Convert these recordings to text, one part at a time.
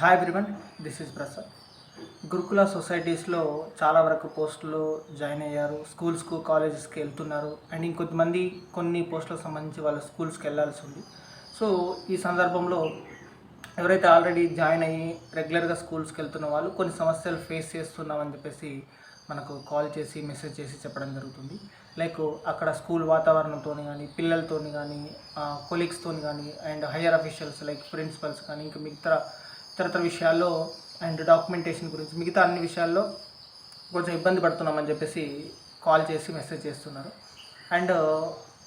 Hi everyone this is Prasad Gurukula సొసైటీస్లో చాలా వరకు పోస్టులు జాయిన్ అయ్యారు. స్కూల్స్కు కాలేజెస్కి వెళ్తున్నారు. అండ్ ఇంకొంతమంది కొన్ని పోస్టులకు సంబంధించి వాళ్ళ స్కూల్స్కి వెళ్ళాల్సి ఉంది. సో ఈ సందర్భంలో ఎవరైతే ఆల్రెడీ జాయిన్ అయ్యి రెగ్యులర్గా స్కూల్స్కి వెళ్తున్న వాళ్ళు కొన్ని సమస్యలు ఫేస్ చేస్తున్నామని చెప్పేసి మనకు కాల్ చేసి మెసేజ్ చేసి చెప్పడం జరుగుతుంది. లైక్ అక్కడ స్కూల్ వాతావరణంతో కానీ పిల్లలతో కానీ కొలీగ్స్తో కానీ and higher officials like principals కానీ ఇంకా మిగతా ఇతరతర విషయాల్లో అండ్ డాక్యుమెంటేషన్ గురించి మిగతా అన్ని విషయాల్లో కొంచెం ఇబ్బంది పడుతున్నామని చెప్పేసి కాల్ చేసి మెసేజ్ చేస్తున్నారు. అండ్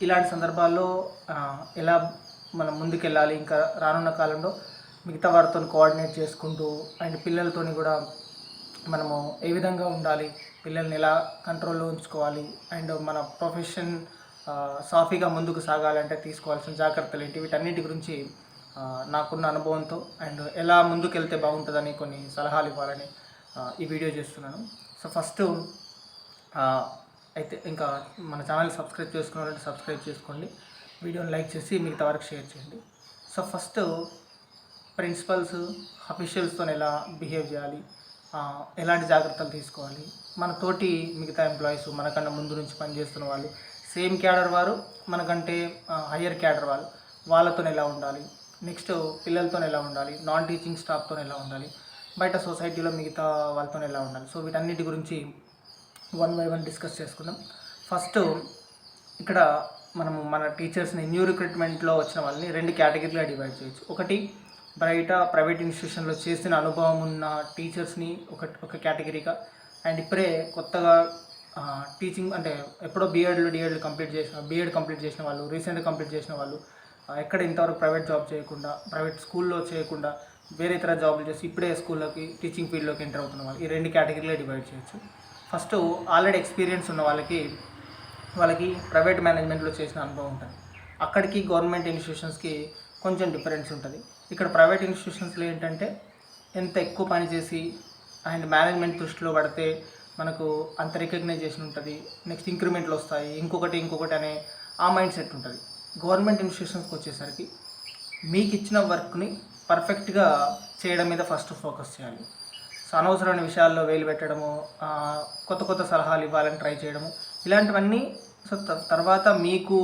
ఇలాంటి సందర్భాల్లో ఎలా మనం ముందుకెళ్ళాలి ఇంకా రానున్న కాలంలో మిగతా వారితో కోఆర్డినేట్ చేసుకుంటూ అండ్ పిల్లలతోని కూడా మనము ఏ విధంగా ఉండాలి పిల్లల్ని ఎలా కంట్రోల్లో ఉంచుకోవాలి అండ్ మన ప్రొఫెషన్ సాఫీగా ముందుకు సాగాలంటే తీసుకోవాల్సిన జాగ్రత్తలు ఏంటి వీటన్నిటి గురించి నాకున్న అనుభవంతో అండ్ ఎలా ముందుకు వెళ్తే బాగుంటుందని కొన్ని సలహాలు ఇవ్వాలని ఈ వీడియో చేస్తున్నాను. సో ఫస్ట్ అయితే ఇంకా మన ఛానల్ సబ్స్క్రైబ్ చేసుకున్నారంటే సబ్స్క్రైబ్ చేసుకోండి. వీడియోని లైక్ చేసి మిగతా వరకు షేర్ చేయండి. సో ఫస్ట్ ప్రిన్సిపల్స్ అఫీషియల్స్తో ఎలా బిహేవ్ చేయాలి ఎలాంటి జాగ్రత్తలు తీసుకోవాలి మన తోటి మిగతా ఎంప్లాయీస్ మనకన్నా ముందు నుంచి పనిచేస్తున్న వాళ్ళు సేమ్ క్యాడర్ వారు మనకంటే హయ్యర్ క్యాడర్ వాళ్ళు వాళ్ళతో ఎలా ఉండాలి నెక్స్ట్ పిల్లలతో ఎలా ఉండాలి? నాన్ టీచింగ్ స్టాఫ్తో ఎలా ఉండాలి? బయట సొసైటీలో మిగతా వాళ్ళతో ఎలా ఉండాలి? సో వీటన్నిటి గురించి వన్ బై వన్ డిస్కస్ చేసుకుందాం. ఫస్ట్ ఇక్కడ మనము మన టీచర్స్ని న్యూ రిక్రూట్మెంట్లో వచ్చిన వాళ్ళని రెండు కేటగిరీగా డివైడ్ చేయొచ్చు. ఒకటి బయట ప్రైవేట్ ఇన్స్టిట్యూషన్లో చేసిన అనుభవం ఉన్న టీచర్స్ని ఒక ఒక కేటగిరీగా అండ్ ఇప్పుడే కొత్తగా టీచింగ్ అంటే ఎప్పుడో బీఎడ్లు డిఎడ్లు కంప్లీట్ చేసిన బీఎడ్ కంప్లీట్ చేసిన వాళ్ళు రీసెంట్గా కంప్లీట్ చేసిన వాళ్ళు ఎక్కడ ఇంతవరకు ప్రైవేట్ జాబ్ చేయకుండా ప్రైవేట్ స్కూల్లో చేయకుండా వేరే ఇతర జాబులు చేసి ఇప్పుడే స్కూల్లోకి టీచింగ్ ఫీల్డ్లోకి ఎంటర్ అవుతున్న వాళ్ళు. ఈ రెండు కేటగిరీలో డివైడ్ చేయొచ్చు. ఫస్ట్ ఆల్రెడీ ఎక్స్పీరియన్స్ ఉన్న వాళ్ళకి వాళ్ళకి ప్రైవేట్ మేనేజ్మెంట్లో చేసిన అనుభవం ఉంటుంది. అక్కడికి గవర్నమెంట్ ఇన్స్టిట్యూషన్స్కి కొంచెం డిఫరెన్స్ ఉంటుంది. ఇక్కడ ప్రైవేట్ ఇన్స్టిట్యూషన్స్లో ఏంటంటే ఎంత ఎక్కువ పని చేసి అండ్ మేనేజ్మెంట్ దృష్టిలో పడితే మనకు అంత రికగ్నైజేషన్ ఉంటుంది. నెక్స్ట్ ఇంక్రిమెంట్లు వస్తాయి. ఇంకొకటి ఇంకొకటి అనే ఆ మైండ్ సెట్ ఉంటుంది. గవర్నమెంట్ ఇన్స్టిట్యూషన్స్కి వచ్చేసరికి మీకు ఇచ్చిన వర్క్ని పర్ఫెక్ట్గా చేయడం మీద ఫస్ట్ ఫోకస్ చేయాలి. సో అనవసరమైన విషయాల్లో వేలు పెట్టడము కొత్త కొత్త సలహాలు ఇవ్వాలని ట్రై చేయడము ఇలాంటివన్నీ సో త- తర్వాత మీకు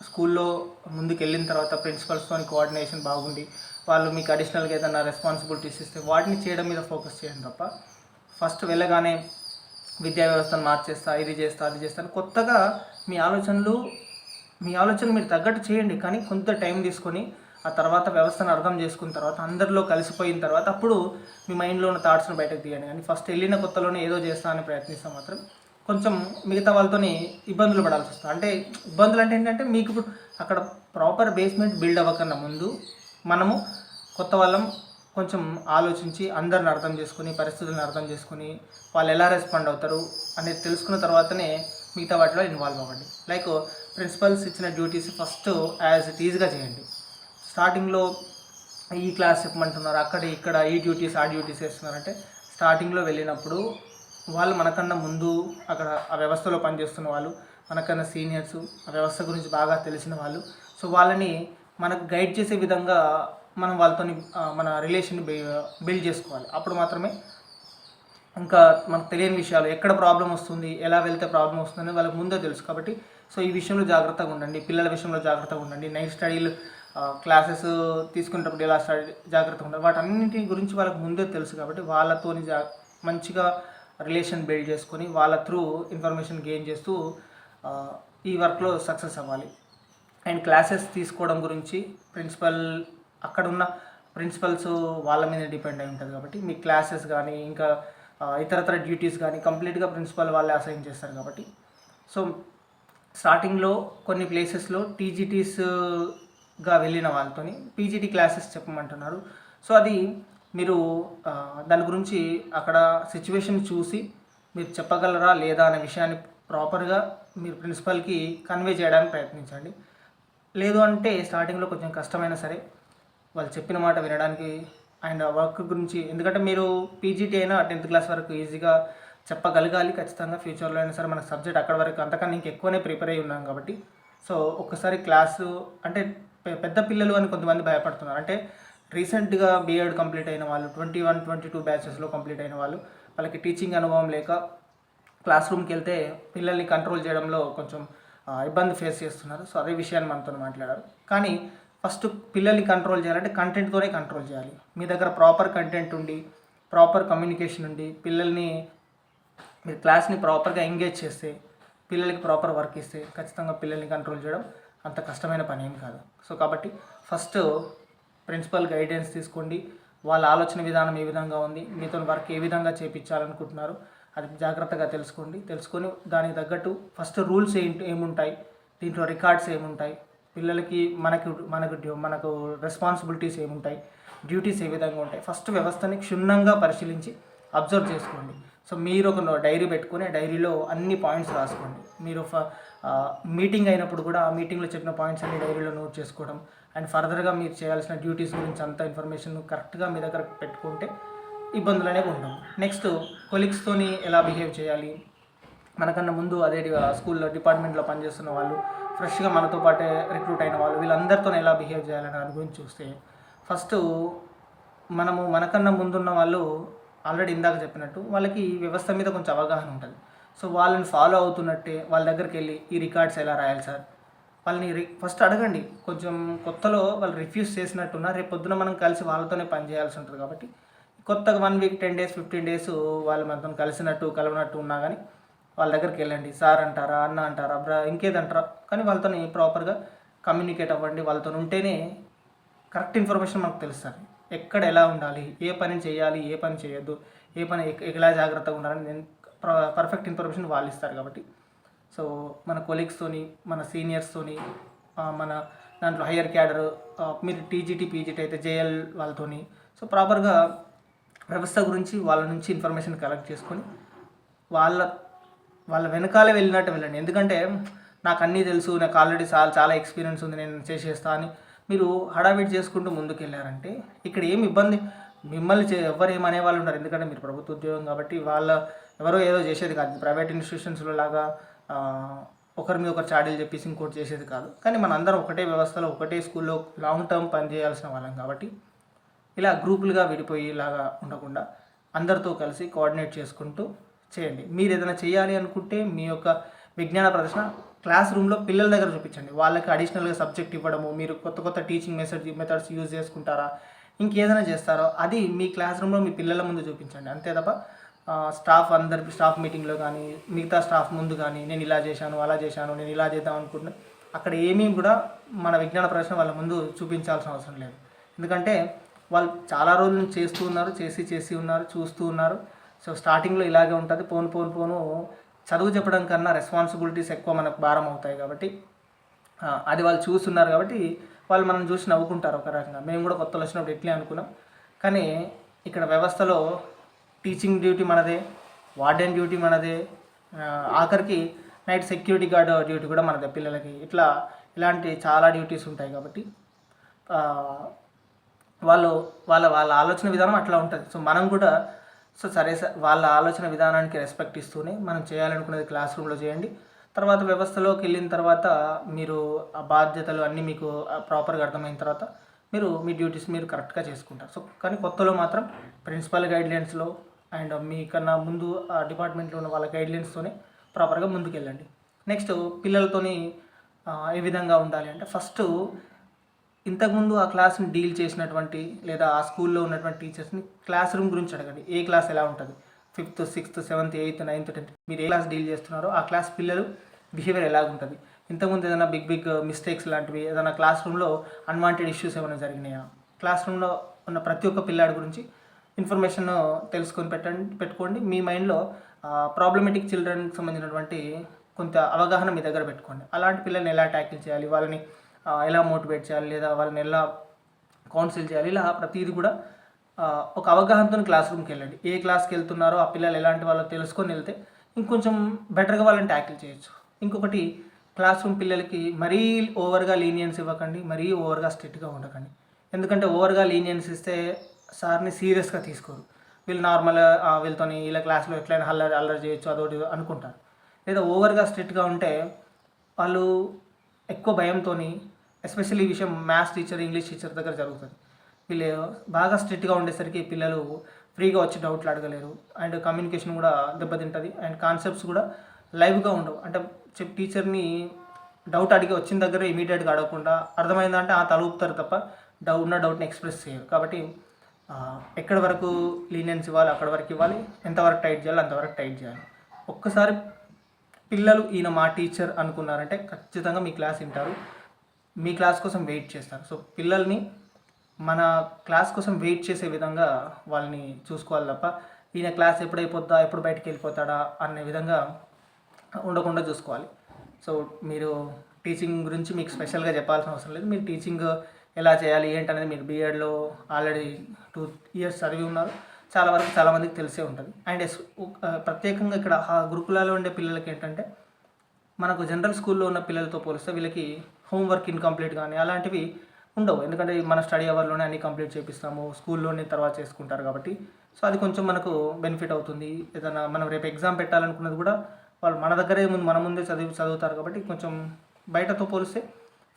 స్కూల్లో ముందుకు వెళ్ళిన తర్వాత ప్రిన్సిపల్స్తో కోఆర్డినేషన్ బాగుండి వాళ్ళు మీకు అడిషనల్గా ఏదైనా రెస్పాన్సిబిలిటీస్ ఇస్తే వాటిని చేయడం మీద ఫోకస్ చేయండి తప్ప ఫస్ట్ వెళ్ళగానే విద్యా వ్యవస్థను మార్చేస్తా ఇది చేస్తా అది చేస్తా కొత్తగా మీ ఆలోచనలు మీ ఆలోచన మీరు తగ్గట్టు చేయండి కానీ కొంత టైం తీసుకొని ఆ తర్వాత వ్యవస్థను అర్థం చేసుకున్న తర్వాత అందరిలో కలిసిపోయిన తర్వాత అప్పుడు మీ మైండ్లో ఉన్న థాట్స్ని బయటకు తీయండి. కానీ ఫస్ట్ వెళ్ళిన కొత్తలోనే ఏదో చేస్తా అని మాత్రం కొంచెం మిగతా వాళ్ళతోని ఇబ్బందులు పడాల్సి వస్తుంది. అంటే ఇబ్బందులు అంటే ఏంటంటే మీకు ఇప్పుడు అక్కడ ప్రాపర్ బేస్మెంట్ బిల్డ్ అవ్వకన్నా ముందు మనము కొత్త వాళ్ళం కొంచెం ఆలోచించి అందరిని అర్థం చేసుకుని పరిస్థితులను అర్థం చేసుకుని వాళ్ళు ఎలా రెస్పాండ్ అవుతారు అనేది తెలుసుకున్న తర్వాతనే మిగతా వాటిలో ఇన్వాల్వ్ అవ్వండి. లైక్ ప్రిన్సిపల్స్ ఇచ్చిన డ్యూటీస్ ఫస్ట్ యాజ్ ఇట్ ఈజ్గా చేయండి. స్టార్టింగ్లో ఈ క్లాస్ చెప్పమంటున్నారు అక్కడ ఇక్కడ ఈ డ్యూటీస్ ఆ డ్యూటీస్ వేస్తున్నారంటే స్టార్టింగ్లో వెళ్ళినప్పుడు వాళ్ళు మనకన్నా ముందు అక్కడ ఆ వ్యవస్థలో పనిచేస్తున్న వాళ్ళు మనకన్నా సీనియర్స్ ఆ వ్యవస్థ గురించి బాగా తెలిసిన వాళ్ళు. సో వాళ్ళని మనకు గైడ్ చేసే విధంగా మనం వాళ్ళతో మన రిలేషన్ బిల్డ్ చేసుకోవాలి. అప్పుడు మాత్రమే ఇంకా మనకు తెలియని విషయాలు ఎక్కడ ప్రాబ్లం వస్తుంది ఎలా వెళ్తే ప్రాబ్లం వస్తుంది వాళ్ళకి ముందే తెలుసు కాబట్టి సో ఈ విషయంలో జాగ్రత్తగా ఉండండి పిల్లల విషయంలో జాగ్రత్తగా ఉండండి నైట్ స్టడీలు క్లాసెస్ తీసుకునేటప్పుడు ఎలా స్టడీ జాగ్రత్తగా ఉండాలి. వాటన్నిటి గురించి వాళ్ళకి ముందే తెలుసు కాబట్టి వాళ్ళతోని జా మంచిగా రిలేషన్ బిల్డ్ చేసుకొని వాళ్ళ త్రూ ఇన్ఫర్మేషన్ గెయిన్ చేస్తూ ఈ వర్క్లో సక్సెస్ అవ్వాలి. అండ్ క్లాసెస్ తీసుకోవడం గురించి ప్రిన్సిపల్ అక్కడ ఉన్న ప్రిన్సిపల్స్ వాళ్ళ మీద డిపెండ్ అయి ఉంటుంది కాబట్టి మీ క్లాసెస్ కానీ ఇంకా ఇతరతర డ్యూటీస్ కానీ కంప్లీట్గా ప్రిన్సిపల్ వాళ్ళే అసైన్ చేస్తారు కాబట్టి. సో స్టార్టింగ్లో కొన్ని ప్లేసెస్లో టీజీటీస్గా వెళ్ళిన వాళ్ళతోని పీజీటీ క్లాసెస్ చెప్పమంటున్నారు. సో అది మీరు దాని గురించి అక్కడ సిచ్యువేషన్ చూసి మీరు చెప్పగలరా లేదా అనే విషయాన్ని ప్రాపర్గా మీరు ప్రిన్సిపల్కి కన్వే చేయడానికి ప్రయత్నించండి. లేదు అంటే స్టార్టింగ్లో కొంచెం కష్టమైనా సరే వాళ్ళు చెప్పిన మాట వినడానికి అండ్ ఆ వర్క్ గురించి ఎందుకంటే మీరు పీజీటీ అయినా టెన్త్ క్లాస్ వరకు ఈజీగా చెప్పగలగాలి ఖచ్చితంగా. ఫ్యూచర్లో అయినా సరే మన సబ్జెక్ట్ అక్కడ వరకు అంతకన్నా ఇంక ఎక్కువనే ప్రిపేర్ అయ్యి ఉన్నాం కాబట్టి. సో ఒక్కసారి క్లాసు అంటే పెద్ద పిల్లలు అని కొంతమంది భయపడుతున్నారు. అంటే రీసెంట్గా బీఎడ్ కంప్లీట్ అయిన వాళ్ళు ట్వంటీ వన్ ట్వంటీ టూ బ్యాచెస్లో కంప్లీట్ అయిన వాళ్ళు వాళ్ళకి టీచింగ్ అనుభవం లేక క్లాస్ రూమ్కి వెళ్తే పిల్లల్ని కంట్రోల్ చేయడంలో కొంచెం ఇబ్బంది ఫేస్ చేస్తున్నారు. సో అదే విషయాన్ని మనతో మాట్లాడారు. కానీ ఫస్ట్ పిల్లల్ని కంట్రోల్ చేయాలంటే కంటెంట్తోనే కంట్రోల్ చేయాలి. మీ దగ్గర ప్రాపర్ కంటెంట్ ఉండి ప్రాపర్ కమ్యూనికేషన్ ఉండి పిల్లల్ని మీరు క్లాస్ని ప్రాపర్గా ఎంగేజ్ చేస్తే పిల్లలకి ప్రాపర్ వర్క్ ఇస్తే ఖచ్చితంగా పిల్లల్ని కంట్రోల్ చేయడం అంత కష్టమైన పని ఏం కాదు. సో కాబట్టి ఫస్ట్ ప్రిన్సిపల్ గైడెన్స్ తీసుకోండి. వాళ్ళ ఆలోచన విధానం ఏ విధంగా ఉంది మీతో వర్క్ ఏ విధంగా చేపించాలనుకుంటున్నారు అది జాగ్రత్తగా తెలుసుకోండి. తెలుసుకొని దానికి తగ్గట్టు ఫస్ట్ రూల్స్ ఏంటి ఏముంటాయి దీంట్లో రికార్డ్స్ ఏముంటాయి పిల్లలకి మనకు మనకు డ్యూ- మనకు రెస్పాన్సిబిలిటీస్ ఏముంటాయి? డ్యూటీస్ ఏ విధంగా ఉంటాయి? ఫస్ట్ వ్యవస్థని క్షుణ్ణంగా పరిశీలించి అబ్జర్వ్ చేసుకోండి. సో మీరు ఒక డైరీ పెట్టుకుని డైరీలో అన్ని పాయింట్స్ రాసుకోండి. మీరు ఫ- మీటింగ్ అయినప్పుడు కూడా ఆ మీటింగ్లో చెప్పిన పాయింట్స్ అన్ని డైరీలో నోట్ చేసుకోవడం. అండ్ ఫర్దర్గా మీరు చేయాల్సిన డ్యూటీస్ గురించి అంత ఇన్ఫర్మేషన్ కరెక్ట్గా మీ దగ్గర పెట్టుకుంటే ఇబ్బందులు అనేవి ఉండవు. నెక్స్ట్ కొలీగ్స్తోని ఎలా బిహేవ్ చేయాలి? మనకన్నా ముందు అదే స్కూల్లో డిపార్ట్మెంట్లో పనిచేస్తున్న వాళ్ళు ఫ్రెష్గా మనతో పాటే రిక్రూట్ అయిన వాళ్ళు వీళ్ళందరితో ఎలా బిహేవ్ చేయాలని దాని గురించి చూస్తే ఫస్ట్ మనము మనకన్నా ముందున్న వాళ్ళు ఆల్రెడీ ఇందాక చెప్పినట్టు వాళ్ళకి ఈ వ్యవస్థ మీద కొంచెం అవగాహన ఉంటుంది. సో వాళ్ళని ఫాలో అవుతున్నట్టే వాళ్ళ దగ్గరికి వెళ్ళి ఈ రికార్డ్స్ ఎలా రాయాలి సార్? వాళ్ళని రి ఫస్ట్ అడగండి. కొంచెం కొత్తలో వాళ్ళు రిఫ్యూజ్ చేసినట్టున్నా రేపు పొద్దున మనం కలిసి వాళ్ళతోనే పని చేయాల్సి ఉంటుంది కాబట్టి కొత్తగా one week ten days fifteen days వాళ్ళు మనతో కలిసినట్టు కలవనట్టు ఉన్నా కానీ వాళ్ళ దగ్గరికి వెళ్ళండి సార్ అంటారా అన్న అంటారా బ్రా ఇంకేదంటారా? కానీ వాళ్ళతో ప్రాపర్గా కమ్యూనికేట్ అవ్వండి వాళ్ళతో ఉంటేనే కరెక్ట్ ఇన్ఫర్మేషన్ మనకు తెలుస్తుంది. ఎక్కడ ఎలా ఉండాలి ఏ పని చేయాలి ఏ పని చేయొద్దు ఏ పని ఎలా జాగ్రత్తగా ఉండాలని నేను పర్ఫెక్ట్ ఇన్ఫర్మేషన్ వాళ్ళు ఇస్తారు కాబట్టి. సో మన కొలీగ్స్తోని మన సీనియర్స్తోని మన దాంట్లో హయ్యర్ క్యాడర్ మీరు టీజీటీ పీజీటీ అయితే జేఎల్ వాళ్ళతోని సో ప్రాపర్గా వ్యవస్థ గురించి వాళ్ళ నుంచి ఇన్ఫర్మేషన్ కలెక్ట్ చేసుకొని వాళ్ళ వాళ్ళ వెనకాలే వెళ్ళినట్టు వెళ్ళండి. ఎందుకంటే నాకు అన్నీ తెలుసు నాకు ఆల్రెడీ చాలా చాలా ఎక్స్పీరియన్స్ ఉంది నేను చేసేస్తా అని. మీరు హడావిడి చేసుకుంటూ ముందుకు వెళ్ళారంటే ఇక్కడ ఏం ఇబ్బంది? మిమ్మల్ని చే ఎవరు ఏమనే వాళ్ళు ఉన్నారు ఎందుకంటే మీరు ప్రభుత్వ ఉద్యోగం కాబట్టి వాళ్ళ ఎవరో ఏదో చేసేది కాదు. ప్రైవేట్ ఇన్స్టిట్యూషన్స్లో లాగా ఒకరి మీద ఒకరు చాడీలు చెప్పేసి ఇంకోటి చేసేది కాదు. కానీ మనందరం ఒకటే వ్యవస్థలో ఒకటే స్కూల్లో లాంగ్ టర్మ్ పనిచేయాల్సిన వాళ్ళం కాబట్టి ఇలా గ్రూపులుగా విడిపోయేలాగా ఉండకుండా అందరితో కలిసి కోఆర్డినేట్ చేసుకుంటూ చేయండి. మీరు ఏదైనా చేయాలి అనుకుంటే మీ యొక్క విజ్ఞాన ప్రదర్శన క్లాస్ రూమ్లో పిల్లల దగ్గర చూపించండి. వాళ్ళకి అడిషనల్గా సబ్జెక్ట్ ఇవ్వడము మీరు కొత్త కొత్త టీచింగ్ మెథడ్ మెథడ్స్ యూజ్ చేసుకుంటారా ఇంకేదైనా చేస్తారో అది మీ క్లాస్ రూమ్లో మీ పిల్లల ముందు చూపించండి. అంతే తప్ప స్టాఫ్ అందరి స్టాఫ్ మీటింగ్లో కానీ మిగతా స్టాఫ్ ముందు కానీ నేను ఇలా చేశాను అలా చేశాను నేను ఇలా చేద్దాం అనుకుంటున్నాను అక్కడ ఏమీ కూడా మన విజ్ఞాన ప్రదర్శన వాళ్ళ ముందు చూపించాల్సిన అవసరం లేదు. ఎందుకంటే వాళ్ళు చాలా రోజులు చేస్తూ ఉన్నారు చేసి చేసి ఉన్నారు చూస్తూ ఉన్నారు. సో స్టార్టింగ్లో ఇలాగే ఉంటుంది. పోను పోను పోను. చదువు చెప్పడం కన్నా రెస్పాన్సిబిలిటీస్ ఎక్కువ మనకు భారం అవుతాయి కాబట్టి అది వాళ్ళు చూస్తున్నారు కాబట్టి వాళ్ళు మనం చూసి నవ్వుకుంటారు ఒక రకంగా. మేము కూడా కొత్త వచ్చినప్పుడు ఇట్లే అనుకున్నాం. కానీ ఇక్కడ వ్యవస్థలో టీచింగ్ డ్యూటీ మనదే వార్డెన్ డ్యూటీ మనదే ఆఖరికి నైట్ సెక్యూరిటీ గార్డ్ డ్యూటీ కూడా మనదే పిల్లలకి. ఇట్లా ఇలాంటి చాలా డ్యూటీస్ ఉంటాయి కాబట్టి వాళ్ళు వాళ్ళ వాళ్ళ ఆలోచన విధానం అట్లా ఉంటుంది. సో మనం కూడా సో సరే సార్ వాళ్ళ ఆలోచన విధానానికి రెస్పెక్ట్ ఇస్తూనే మనం చేయాలనుకునేది క్లాస్ రూమ్లో చేయండి. తర్వాత వ్యవస్థలోకి వెళ్ళిన తర్వాత మీరు ఆ బాధ్యతలు అన్నీ మీకు ప్రాపర్గా అర్థమైన తర్వాత మీరు మీ డ్యూటీస్ మీరు కరెక్ట్గా చేసుకుంటారు. సో కానీ కొత్తలో మాత్రం ప్రిన్సిపల్ గైడ్లైన్స్లో అండ్ మీకన్నా ముందు ఆ డిపార్ట్మెంట్లో ఉన్న వాళ్ళ గైడ్లైన్స్తోనే ప్రాపర్గా ముందుకెళ్ళండి. నెక్స్ట్ పిల్లలతోని ఏ విధంగా ఉండాలి అంటే ఫస్ట్ ఇంతకుముందు ఆ క్లాస్ని డీల్ చేసినటువంటి లేదా ఆ స్కూల్లో ఉన్నటువంటి టీచర్స్ని క్లాస్ రూమ్ గురించి అడగండి. ఏ క్లాస్ ఎలా ఉంటుంది? Fifth sixth seventh eighth ninth tenth. మీరు ఏ క్లాస్ డీల్ చేస్తున్నారో ఆ క్లాస్ పిల్లలు బిహేవియర్ ఎలా ఉంటుంది? ఇంతకుముందు ఏదైనా బిగ్ బిగ్ మిస్టేక్స్ లాంటివి ఏదైనా క్లాస్ రూమ్లో అన్వాంటెడ్ ఇష్యూస్ ఏమైనా జరిగినాయా? క్లాస్ రూమ్లో ఉన్న ప్రతి ఒక్క పిల్లాడి గురించి ఇన్ఫర్మేషన్ తెలుసుకొని పెట్టండి పెట్టుకోండి. మీ మైండ్లో ప్రాబ్లమెటిక్ చిల్డ్రన్కి సంబంధించినటువంటి కొంత అవగాహన మీ దగ్గర పెట్టుకోండి. అలాంటి పిల్లల్ని ఎలా ట్యాకిల్ చేయాలి? వాళ్ళని ఎలా మోటివేట్ చేయాలి లేదా వాళ్ళని ఎలా కౌన్సిల్ చేయాలి ఇలా ప్రతిదీ కూడా ఒక అవగాహనతో క్లాస్ రూమ్కి వెళ్ళండి. ఏ క్లాస్కి వెళ్తున్నారో ఆ పిల్లలు ఎలాంటి వాళ్ళో తెలుసుకొని వెళ్తే ఇంకొంచెం బెటర్గా వాళ్ళని ట్యాకిల్ చేయొచ్చు. ఇంకొకటి క్లాస్ రూమ్ పిల్లలకి మరీ ఓవర్గా లీనియన్స్ ఇవ్వకండి మరీ ఓవర్గా స్ట్రిక్ట్గా ఉండకండి. ఎందుకంటే ఓవర్గా లీనియన్స్ ఇస్తే సార్ని సీరియస్గా తీసుకోరు. వీళ్ళు నార్మల్ వీళ్ళతోని వీళ్ళ క్లాస్లో ఎట్లయినా అల్లరి అల్లరి చేయొచ్చు అదొకటి అనుకుంటారు. లేదా ఓవర్గా స్ట్రిక్ట్గా ఉంటే వాళ్ళు ఎక్కువ భయంతో ఎస్పెషల్లీ ఈ విషయం మ్యాథ్స్ టీచర్ ఇంగ్లీష్ టీచర్ దగ్గర జరుగుతుంది. వీళ్ళు బాగా స్ట్రిక్ట్గా ఉండేసరికి పిల్లలు ఫ్రీగా వచ్చి డౌట్లు అడగలేరు. అండ్ కమ్యూనికేషన్ కూడా దెబ్బతింటుంది. అండ్ కాన్సెప్ట్స్ కూడా లైవ్గా ఉండవు. అంటే చెప్ టీచర్ని డౌట్ అడిగి వచ్చిన దగ్గర ఇమీడియట్గా అడగకుండా అర్థమైందంటే ఆ తలుపుతారు తప్ప డౌ ఉన్న డౌట్ని ఎక్స్ప్రెస్ చేయరు. కాబట్టి ఎక్కడి వరకు లీనియన్స్ ఇవ్వాలి అక్కడ వరకు ఇవ్వాలి ఎంతవరకు టైట్ చేయాలి అంతవరకు టైట్ చేయాలి. ఒక్కసారి పిల్లలు ఈయన మా టీచర్ అనుకున్నారంటే ఖచ్చితంగా మీ క్లాస్ వింటారు. మీ క్లాస్ కోసం వెయిట్ చేస్తారు. సో పిల్లల్ని మన క్లాస్ కోసం వెయిట్ చేసే విధంగా వాళ్ళని చూసుకోవాలి తప్ప ఈయన క్లాస్ ఎప్పుడైపోద్దా ఎప్పుడు బయటికి వెళ్ళిపోతాడా అనే విధంగా ఉండకుండా చూసుకోవాలి. సో మీరు టీచింగ్ గురించి మీకు స్పెషల్గా చెప్పాల్సిన అవసరం లేదు. మీరు టీచింగ్ ఎలా చేయాలి ఏంటనేది మీరు బీఎడ్లో ఆల్రెడీ టూ ఇయర్స్ చదివి ఉన్నారు. చాలా వరకు చాలామందికి తెలిసే ఉంటుంది. అండ్ ప్రత్యేకంగా ఇక్కడ ఆ గురుకులాలో ఉండే పిల్లలకి ఏంటంటే మనకు జనరల్ స్కూల్లో ఉన్న పిల్లలతో పోలిస్తే వీళ్ళకి హోంవర్క్ ఇన్కంప్లీట్ కానీ అలాంటివి ఉండవు. ఎందుకంటే మన స్టడీ అవర్లోనే అన్ని కంప్లీట్ చేపిస్తాము. స్కూల్లోనే తర్వాత చేసుకుంటారు కాబట్టి. సో అది కొంచెం మనకు బెనిఫిట్ అవుతుంది. ఏదైనా మనం రేపు ఎగ్జామ్ పెట్టాలనుకున్నది కూడా వాళ్ళు మన దగ్గరే ముందు మన ముందే చదివి చదువుతారు కాబట్టి కొంచెం బయటతో పోలిస్తే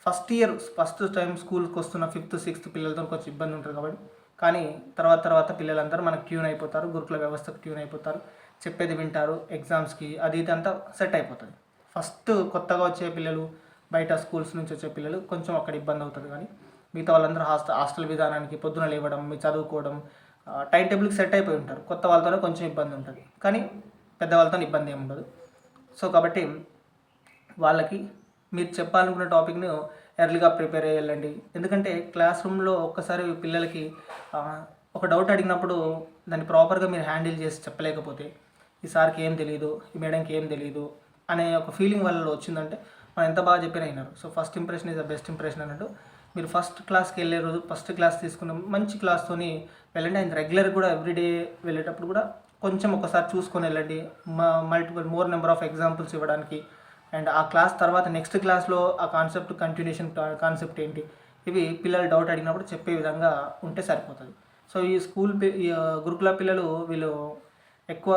ఫస్ట్ ఇయర్ ఫస్ట్ టైం స్కూల్కి వస్తున్న ఫిఫ్త్ సిక్స్త్ పిల్లలతో కొంచెం ఇబ్బంది ఉంటుంది కాబట్టి. కానీ తర్వాత తర్వాత పిల్లలందరూ మనకు ట్యూన్ అయిపోతారు. గురుకుల వ్యవస్థకు ట్యూన్ అయిపోతారు. చెప్పేది వింటారు. ఎగ్జామ్స్కి అది ఇది అంతా సెట్ అయిపోతుంది. ఫస్ట్ కొత్తగా వచ్చే పిల్లలు బయట స్కూల్స్ నుంచి వచ్చే పిల్లలు కొంచెం అక్కడ ఇబ్బంది అవుతుంది. కానీ మిగతా వాళ్ళందరూ హాస్టల్ హాస్టల్ విధానానికి పొద్దున లేవడం మీ చదువుకోవడం టైం టేబుల్కి సెట్ అయిపోయి ఉంటారు. కొత్త వాళ్ళతోనే కొంచెం ఇబ్బంది ఉంటుంది. కానీ పెద్ద వాళ్ళతో ఇబ్బంది ఏమి ఉండదు. సో కాబట్టి వాళ్ళకి మీరు చెప్పాలనుకున్న టాపిక్ను ఎర్లీగా ప్రిపేర్ అయ్యండి ఎందుకంటే క్లాస్ రూమ్లో ఒక్కసారి పిల్లలకి ఒక డౌట్ అడిగినప్పుడు దాన్ని ప్రాపర్గా మీరు హ్యాండిల్ చేసి చెప్పలేకపోతే ఈ సార్కి ఏం తెలియదు ఈ మేడంకి ఏం తెలియదు అనే ఒక ఫీలింగ్ వాళ్ళలో వచ్చిందంటే మనం ఎంత బాగా చెప్పినా అయినారు so first impression is the best impression అన్నట్టు. మీరు ఫస్ట్ క్లాస్కి వెళ్ళే రోజు ఫస్ట్ క్లాస్ తీసుకున్న మంచి క్లాస్తోని వెళ్ళండి. అండ్ రెగ్యులర్ కూడా ఎవ్రీడే వెళ్ళేటప్పుడు కూడా కొంచెం ఒకసారి చూసుకొని వెళ్ళండి. Multiple more number of examples ఇవ్వడానికి. అండ్ ఆ క్లాస్ తర్వాత నెక్స్ట్ క్లాస్లో ఆ కాన్సెప్ట్ కంటిన్యూషన్ కాన్సెప్ట్ ఏంటి? ఇవి పిల్లలు డౌట్ అడిగినప్పుడు చెప్పే విధంగా ఉంటే సరిపోతుంది. సో ఈ స్కూల్ ఈ గురుకుల పిల్లలు వీళ్ళు ఎక్కువ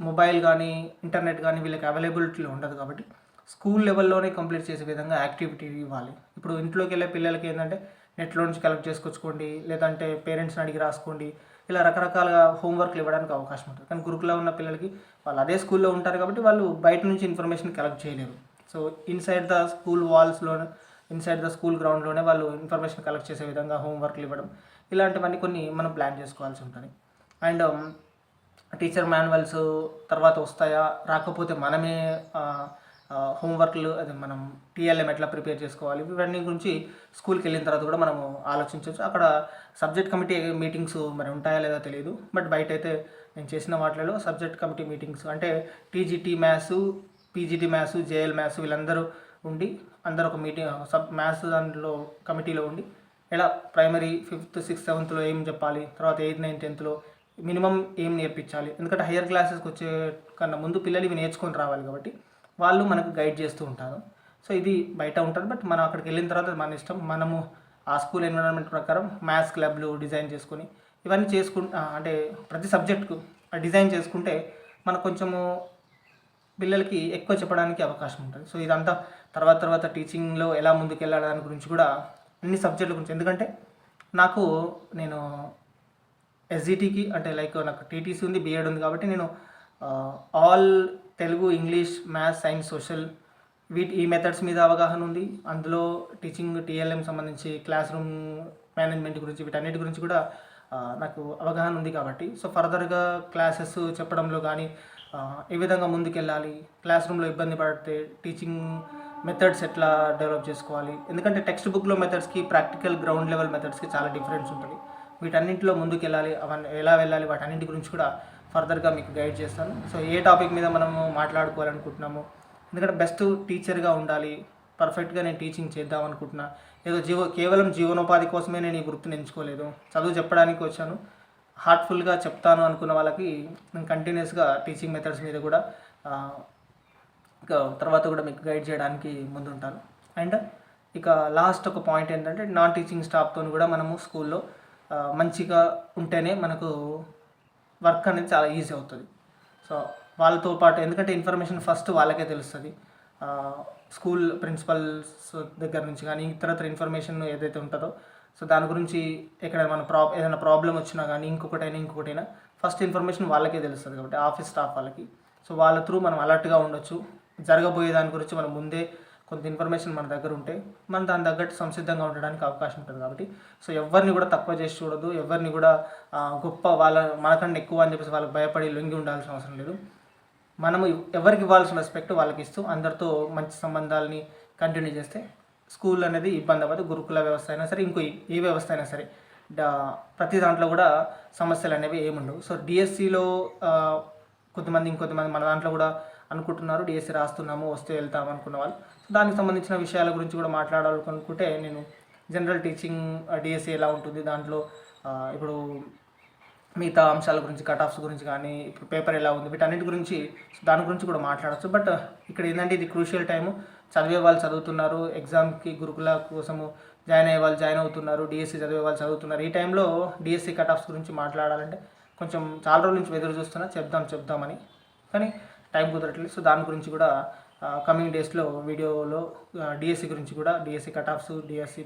మొబైల్ కానీ ఇంటర్నెట్ కానీ వీళ్ళకి అవైలబిలిటీలో ఉండదు కాబట్టి స్కూల్ లెవెల్లోనే కంప్లీట్ చేసే విధంగా యాక్టివిటీ ఇవ్వాలి. ఇప్పుడు ఇంట్లోకి వెళ్ళే పిల్లలకి ఏంటంటే నెట్లో నుంచి కలెక్ట్ చేసుకొచ్చుకోండి లేదంటే పేరెంట్స్ని అడిగి రాసుకోండి ఇలా రకరకాలుగా హోంవర్క్లు ఇవ్వడానికి అవకాశం ఉంటుంది. కానీ గురుకులో ఉన్న పిల్లలకి వాళ్ళు అదే స్కూల్లో ఉంటారు కాబట్టి వాళ్ళు బయట నుంచి ఇన్ఫర్మేషన్ కలెక్ట్ చేయలేరు. సో ఇన్సైడ్ ద స్కూల్ వాల్స్లో ఇన్సైడ్ ద స్కూల్ గ్రౌండ్లోనే వాళ్ళు ఇన్ఫర్మేషన్ కలెక్ట్ చేసే విధంగా హోంవర్క్లు ఇవ్వడం ఇలాంటివన్నీ కొన్ని మనం ప్లాన్ చేసుకోవాల్సి ఉంటుంది. అండ్ టీచర్ మాన్యువల్స్ తర్వాత వస్తాయా? రాకపోతే మనమే హోంవర్క్లు అదే మనం టీఎల్ఎం ఎట్లా ప్రిపేర్ చేసుకోవాలి ఇవన్నీ గురించి స్కూల్కి వెళ్ళిన తర్వాత కూడా మనము ఆలోచించవచ్చు. అక్కడ సబ్జెక్ట్ కమిటీ మీటింగ్స్ మరి ఉంటాయా లేదా తెలియదు బట్ బయట అయితే నేను చేసిన వాటిలో సబ్జెక్ట్ కమిటీ మీటింగ్స్ అంటే TGT maths PGT maths JL maths వీళ్ళందరూ ఉండి అందరూ ఒక మీటింగ్ సబ్ మ్యాథ్స్ దాంట్లో కమిటీలో ఉండి ఎలా ప్రైమరీ ఫిఫ్త్ సిక్స్త్ సెవెంత్లో ఏం చెప్పాలి తర్వాత ఎయిత్ నైన్త్ టెన్త్లో మినిమం ఏం నేర్పించాలి ఎందుకంటే హయ్యర్ క్లాసెస్కి వచ్చే కన్నా ముందు పిల్లలు ఇవి నేర్చుకొని రావాలి కాబట్టి వాళ్ళు మనకు గైడ్ చేస్తూ ఉంటారు. సో ఇది బయట ఉంటుంది. బట్ మనం అక్కడికి వెళ్ళిన తర్వాత మన ఇష్టం. మనము ఆ స్కూల్ ఎన్విరాన్మెంట్ ప్రకారం మ్యాథ్స్ క్లబ్లు డిజైన్ చేసుకుని ఇవన్నీ చేసుకు అంటే ప్రతి సబ్జెక్టుకు డిజైన్ చేసుకుంటే మనకు కొంచెము పిల్లలకి ఎక్కువ చెప్పడానికి అవకాశం ఉంటుంది. సో ఇదంతా తర్వాత తర్వాత టీచింగ్లో ఎలా ముందుకు వెళ్ళాలని గురించి కూడా అన్ని సబ్జెక్టుల గురించి. ఎందుకంటే నాకు నేను ఎస్జిటికి అంటే లైక్ నాకు టీటీసీ ఉంది బీఎడ్ ఉంది కాబట్టి నేను all Telugu English maths science social వీటి ఈ మెథడ్స్ మీద అవగాహన ఉంది. అందులో టీచింగ్ టీఎల్ఎం సంబంధించి క్లాస్ రూమ్ మేనేజ్మెంట్ గురించి వీటన్నిటి గురించి కూడా నాకు అవగాహన ఉంది కాబట్టి. సో ఫర్దర్గా క్లాసెస్ చెప్పడంలో కానీ ఏ విధంగా ముందుకెళ్ళాలి క్లాస్ రూమ్లో ఇబ్బంది పడితే టీచింగ్ మెథడ్స్ ఎట్లా డెవలప్ చేసుకోవాలి? ఎందుకంటే టెక్స్ట్ బుక్లో మెథడ్స్కి ప్రాక్టికల్ గ్రౌండ్ లెవెల్ మెథడ్స్కి చాలా డిఫరెన్స్ ఉంటుంది. వీటన్నింటిలో ముందుకు వెళ్ళాలి అవన్నీ ఎలా వెళ్ళాలి వాటన్నింటి గురించి కూడా ఫర్దర్గా మీకు గైడ్ చేస్తాను. సో ఏ టాపిక్ మీద మనము మాట్లాడుకోవాలనుకుంటున్నాము ఎందుకంటే బెస్ట్ టీచర్గా ఉండాలి పర్ఫెక్ట్గా నేను టీచింగ్ చేద్దాం అనుకుంటున్నా ఏదో జీవ కేవలం జీవనోపాధి కోసమే నేను ఈ వృత్తిని ఎంచుకోలేదు. చదువు చెప్పడానికి వచ్చాను. హార్ట్ఫుల్గా చెప్తాను అనుకున్న వాళ్ళకి నేను కంటిన్యూస్గా టీచింగ్ మెథడ్స్ మీద కూడా తర్వాత కూడా మీకు గైడ్ చేయడానికి ముందుంటాను. అండ్ ఇక లాస్ట్ ఒక పాయింట్ ఏంటంటే నాన్ టీచింగ్ స్టాఫ్తో కూడా మనము స్కూల్లో మంచిగా ఉంటేనే మనకు వర్క్ అనేది చాలా ఈజీ అవుతుంది. సో వాళ్ళతో పాటు ఎందుకంటే ఇన్ఫర్మేషన్ ఫస్ట్ వాళ్ళకే తెలుస్తుంది. స్కూల్ ప్రిన్సిపల్స్ దగ్గర నుంచి కానీ ఇతరత్ర ఇన్ఫర్మేషన్ ఏదైతే ఉంటుందో సో దాని గురించి ఎక్కడైనా మన ప్రా ఏదైనా ప్రాబ్లం వచ్చినా కానీ ఇంకొకటైనా ఇంకొకటైనా ఫస్ట్ ఇన్ఫర్మేషన్ వాళ్ళకే తెలుస్తుంది కాబట్టి ఆఫీస్ స్టాఫ్ వాళ్ళకి. సో వాళ్ళ త్రూ మనం అలర్ట్గా ఉండొచ్చు. జరగబోయే దాని గురించి మనం ముందే కొంత ఇన్ఫర్మేషన్ మన దగ్గర ఉంటే మనం దాని తగ్గట్టు సంసిద్ధంగా ఉండడానికి అవకాశం ఉంటుంది కాబట్టి. సో ఎవరిని కూడా తక్కువ చేసి చూడదు ఎవరిని కూడా గొప్ప వాళ్ళ మనకన్నా ఎక్కువ అని చెప్పేసి వాళ్ళకి భయపడి లొంగి ఉండాల్సిన అవసరం లేదు. మనము ఎవరికి ఇవ్వాల్సిన రెస్పెక్ట్ వాళ్ళకి ఇస్తూ అందరితో మంచి సంబంధాలని కంటిన్యూ చేస్తే స్కూల్ అనేది ఇబ్బంది అవ్వదు. గురుకుల వ్యవస్థ అయినా సరే ఇంకో ఏ- వ్యవస్థ అయినా సరే ప్రతి దాంట్లో కూడా సమస్యలు అనేవి ఏముండవు సో డిఎస్సిలో కొంతమంది ఇంకొంతమంది మన దాంట్లో కూడా అనుకుంటున్నారు. డిఎస్సి రాస్తున్నాము వస్తే వెళ్తాము అనుకున్న వాళ్ళు. దానికి సంబంధించిన విషయాల గురించి కూడా మాట్లాడాలనుకుంటే నేను జనరల్ టీచింగ్ డిఎస్సి ఎలా ఉంటుంది దాంట్లో ఇప్పుడు మిగతా అంశాల గురించి కట్ ఆఫ్స్ గురించి కానీ ఇప్పుడు పేపర్ ఎలా ఉంది వీటన్నిటి గురించి దాని గురించి కూడా మాట్లాడచ్చు. బట్ ఇక్కడ ఏంటంటే ఇది క్రూషియల్ టైము చదివే వాళ్ళు చదువుతున్నారు ఎగ్జామ్కి గురుకుల కోసము జాయిన్ అయ్యే వాళ్ళు జాయిన్ అవుతున్నారు డిఎస్సి చదివే వాళ్ళు చదువుతున్నారు. ఈ టైంలో డిఎస్సి కట్ ఆఫ్స్ గురించి మాట్లాడాలంటే కొంచెం చాలా రోజుల నుంచి ఎదురు చూస్తున్నా చెప్దాం చెప్దామని. కానీ టైం కుదరట్లేదు. సో దాని గురించి కూడా కమింగ్ డేస్లో వీడియోలో డిఎస్సి గురించి కూడా DSC cut offs DSC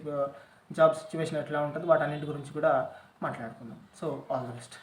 job situation ఎట్లా ఉంటుంది వాటన్నిటి గురించి కూడా మాట్లాడుకుందాం. So all the best